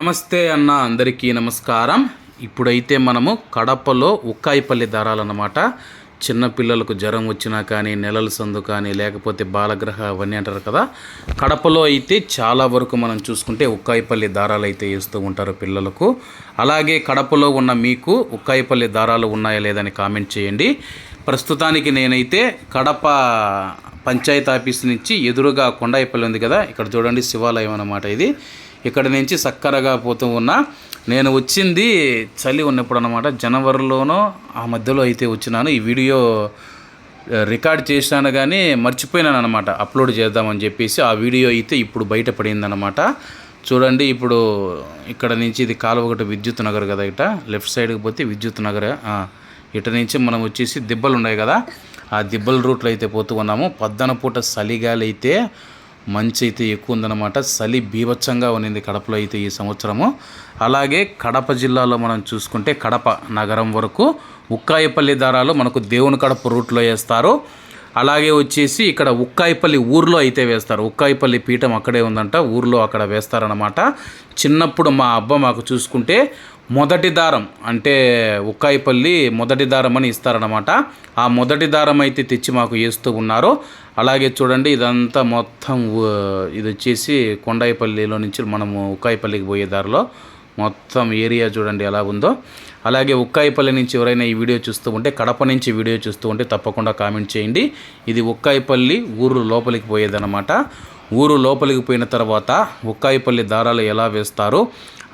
నమస్తే అన్న అందరికీ నమస్కారం. ఇప్పుడైతే మనము కడపలో ఉక్కాయిపల్లి దారాలన్నమాట. చిన్న పిల్లలకు జ్వరం వచ్చినా కానీ నెలల సందు కానీ లేకపోతే బాలగ్రహ అవన్నీ అంటారు కదా. కడపలో అయితే చాలా వరకు మనం చూసుకుంటే ఉక్కాయిపల్లి దారాలు అయితే వేస్తూ ఉంటారు పిల్లలకు. అలాగే కడపలో ఉన్న మీకు ఉక్కాయిపల్లి దారాలు ఉన్నాయా లేదని కామెంట్ చేయండి. ప్రస్తుతానికి నేనైతే కడప పంచాయతీ ఆఫీస్ నుంచి ఎదురుగా కొండాయిపల్లి ఉంది కదా. ఇక్కడ చూడండి శివాలయం అన్నమాట ఇది. ఇక్కడ నుంచి సక్కరగా పోతూ ఉన్నా నేను వచ్చింది చలి ఉన్నప్పుడు అనమాట జనవరిలోనో ఆ మధ్యలో అయితే వచ్చినాను. ఈ వీడియో రికార్డ్ చేసినాను కానీ మర్చిపోయినాను అనమాట అప్లోడ్ చేద్దామని చెప్పేసి ఆ వీడియో అయితే ఇప్పుడు బయటపడిందనమాట చూడండి ఇప్పుడు ఇక్కడ నుంచి ఇది కాలువ ఒకటి విద్యుత్ నగర్ కదా ఇట. లెఫ్ట్ సైడ్కి పోతే విద్యుత్ నగర్ ఇటు ఇట నుంచి మనం వచ్చేసి దిబ్బలు ఉన్నాయి కదా. ఆ దిబ్బల రూట్లో అయితే పోతూ ఉన్నాము. పద్దన పూట చలిగాలి అయితే మంచి అయితే ఎక్కువ ఉందన్నమాట. చలి బీభత్సంగా ఉన్నింది కడపలో అయితే ఈ సంవత్సరము. అలాగే కడప జిల్లాలో మనం చూసుకుంటే కడప నగరం వరకు ఉక్కాయపల్లి దారాలు మనకు దేవుని కడప రూట్లో వేస్తారు. అలాగే వచ్చేసి ఇక్కడ ఉక్కాయిపల్లి ఊర్లో అయితే వేస్తారు. ఉక్కాయిపల్లి పీఠం అక్కడే ఉందంట. ఊర్లో అక్కడ వేస్తారనమాట చిన్నప్పుడు మా అబ్బ మాకు చూసుకుంటే మొదటి దారం అంటే ఉక్కాయిపల్లి మొదటి దారం అని ఇస్తారనమాట ఆ మొదటి దారం అయితే తెచ్చి మాకు వేస్తూ ఉన్నారు. అలాగే చూడండి ఇదంతా మొత్తం ఇది వచ్చేసి కొండాయిపల్లిలో నుంచి మనము ఉక్కాయిపల్లికి పోయే దారిలో మొత్తం ఏరియా చూడండి ఎలా ఉందో. అలాగే ఉక్కాయిపల్లి నుంచి ఎవరైనా ఈ వీడియో చూస్తూ ఉంటే కడప నుంచి వీడియో చూస్తూ ఉంటే తప్పకుండా కామెంట్ చేయండి. ఇది ఉక్కాయిపల్లి ఊరు లోపలికి పోయేదన్నమాట. ఊరు లోపలికి పోయిన తర్వాత ఉక్కాయిపల్లి దారాలు ఎలా వేస్తారు?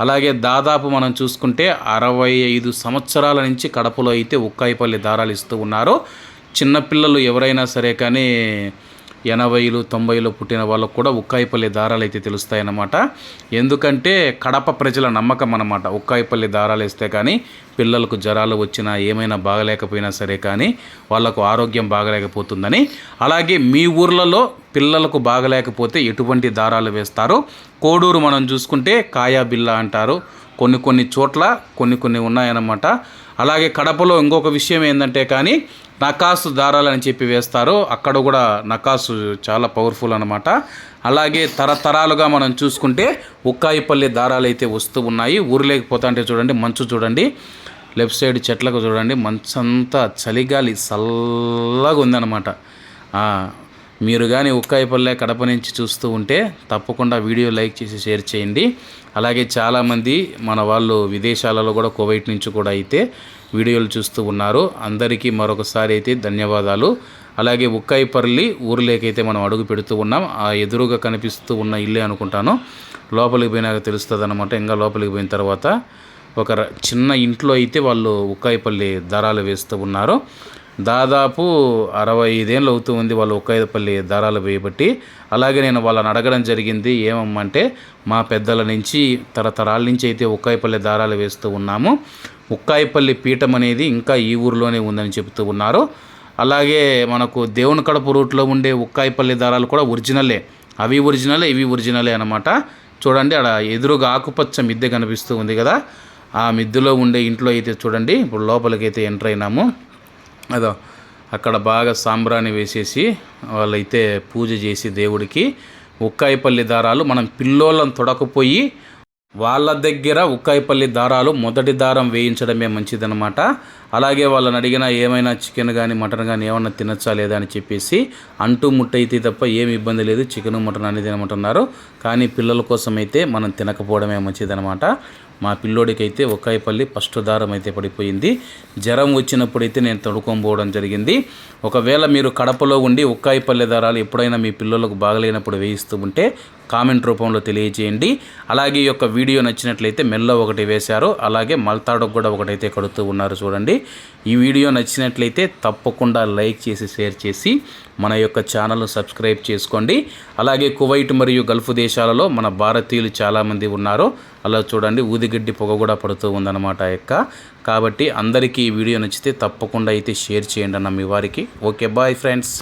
అలాగే దాదాపు మనం చూసుకుంటే అరవై ఐదు సంవత్సరాల నుంచి కడపలో అయితే ఉక్కాయిపల్లి దారాలు ఇస్తూ ఉన్నారు. చిన్నపిల్లలు ఎవరైనా సరే కానీ ఎనభైలు తొంభైలో పుట్టిన వాళ్ళకు కూడా ఉక్కాయిపల్లి దారాలు అయితే తెలుస్తాయన్నమాట. ఎందుకంటే కడప ప్రజల నమ్మకం అన్నమాట. ఉక్కాయిపల్లి దారాలు వేస్తే కానీ పిల్లలకు జ్వరాలు వచ్చినా ఏమైనా బాగలేకపోయినా సరే కానీ వాళ్ళకు ఆరోగ్యం బాగలేకపోతుందని. అలాగే మీ ఊర్లలో పిల్లలకు బాగలేకపోతే ఎటువంటి దారాలు వేస్తారు? కోడూరు మనం చూసుకుంటే కాయా బిల్ల అంటారు. కొన్ని కొన్ని చోట్ల కొన్ని కొన్ని ఉన్నాయన్నమాట. అలాగే కడపలో ఇంకొక విషయం ఏంటంటే కానీ నకాసు దారాలని చెప్పి వేస్తారు. అక్కడ కూడా నకాసు చాలా పవర్ఫుల్ అనమాట అలాగే తరతరాలుగా మనం చూసుకుంటే ఉక్కాయిపల్లి దారాలు అయితే వస్తూ ఉన్నాయి. ఊరిలోకి అంటే చూడండి మంచు చూడండి. లెఫ్ట్ సైడ్ చెట్లకు చూడండి మంచంతా చలిగాలి చల్లగా ఉందన్నమాట. మీరు కానీ ఉక్కాయిపల్లె కడప నుంచి చూస్తూ ఉంటే తప్పకుండా వీడియో లైక్ చేసి షేర్ చేయండి. అలాగే చాలామంది మన వాళ్ళు విదేశాలలో కూడా కువైట్ నుంచి కూడా అయితే వీడియోలు చూస్తూ ఉన్నారు. అందరికీ మరొకసారి అయితే ధన్యవాదాలు. అలాగే ఉక్కాయిపల్లి ఊరిలోకైతే మనం అడుగు పెడుతూ ఉన్నాం. ఆ ఎదురుగా కనిపిస్తూ ఉన్న ఇల్లే అనుకుంటాను. లోపలికి పోయినాక తెలుస్తుంది అనమాట ఇంకా లోపలికి పోయిన తర్వాత ఒక చిన్న ఇంట్లో అయితే వాళ్ళు ఉక్కాయిపల్లి దారాలు వేస్తూ ఉన్నారు. దాదాపు అరవై ఐదేళ్ళు అవుతూ ఉంది వాళ్ళు ఒక్కైదపల్లి దారాలు వేయబట్టి. అలాగే నేను వాళ్ళని అడగడం జరిగింది ఏమమ్మంటే మా పెద్దల నుంచి తరతరాల నుంచి అయితే ఉక్కాయిపల్లి దారాలు వేస్తూ ఉన్నాము. ఉక్కాయిపల్లి పీఠం అనేది ఇంకా ఈ ఊరిలోనే ఉందని చెబుతూ ఉన్నారు. అలాగే మనకు దేవుని కడప రూట్లో ఉండే ఉక్కాయిపల్లి దారాలు కూడా ఒరిజినలే. అవి ఒరిజినలే ఇవి ఒరిజినలే అనమాట చూడండి అక్కడ ఎదురుగా ఆకుపచ్చ మిద్దె కనిపిస్తూ ఉంది కదా. ఆ మిద్దెలో ఉండే ఇంట్లో అయితే చూడండి ఇప్పుడు లోపలికైతే ఎంటర్ అయినాము. అదో అక్కడ బాగా సాంబ్రాణి వేసేసి వాళ్ళైతే పూజ చేసి దేవుడికి ఉక్కాయిపల్లి దారాలు మనం పిల్లోళ్ళను తొడకపోయి వాళ్ళ దగ్గర ఉక్కాయిపల్లి దారాలు మొదటి దారం వేయించడమే మంచిదనమాట అలాగే వాళ్ళని అడిగినా ఏమైనా చికెన్ కానీ మటన్ కానీ ఏమన్నా తినచ్చా లేదా అని చెప్పేసి అంటూ ముట్టయితే తప్ప ఏమి ఇబ్బంది లేదు చికెన్ మటన్ అనేది తినమంటున్నారు. కానీ పిల్లల కోసం అయితే మనం తినకపోవడమే మంచిదనమాట మా పిల్లోడికైతే అయితే ఫస్ట్ దారం అయితే పడిపోయింది. జ్వరం వచ్చినప్పుడైతే నేను తడుకోబోవడం జరిగింది. ఒకవేళ మీరు కడపలో ఉండి ఒక్కాయపల్లి దారాలు ఎప్పుడైనా మీ పిల్లలకు బాగలేనప్పుడు వేయిస్తూ ఉంటే కామెంట్ రూపంలో తెలియజేయండి. అలాగే ఈ యొక్క వీడియో నచ్చినట్లయితే మెల్ల ఒకటి వేశారు. అలాగే మల్తాడకు కూడా ఒకటైతే కడుతూ ఉన్నారు చూడండి. ఈ వీడియో నచ్చినట్లయితే తప్పకుండా లైక్ చేసి షేర్ చేసి మన యొక్క ఛానల్ను సబ్స్క్రైబ్ చేసుకోండి. అలాగే కువైట్ మరియు గల్ఫ్ దేశాలలో మన భారతీయులు చాలామంది ఉన్నారు. అలా చూడండి ఊదిగడ్డి పొగ కూడా పడుతూ ఉందన్నమాట ఆ యొక్క. కాబట్టి అందరికీ ఈ వీడియో నచ్చితే తప్పకుండా అయితే షేర్ చేయండి అన్న మీ వారికి. Okay bye friends.